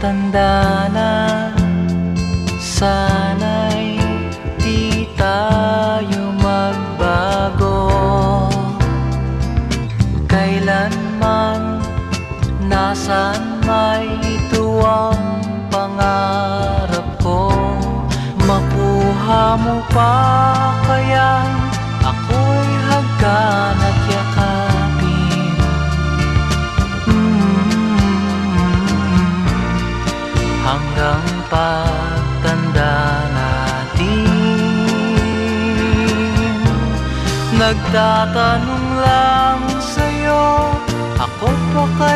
matanda na Sana'y di tayo magbago. Kailanman nasaan may ito pangarap ko? Makuha mo pa kaya Hanggang pagtanda natin Nagtatanong lang sa'yo Ako pa kaya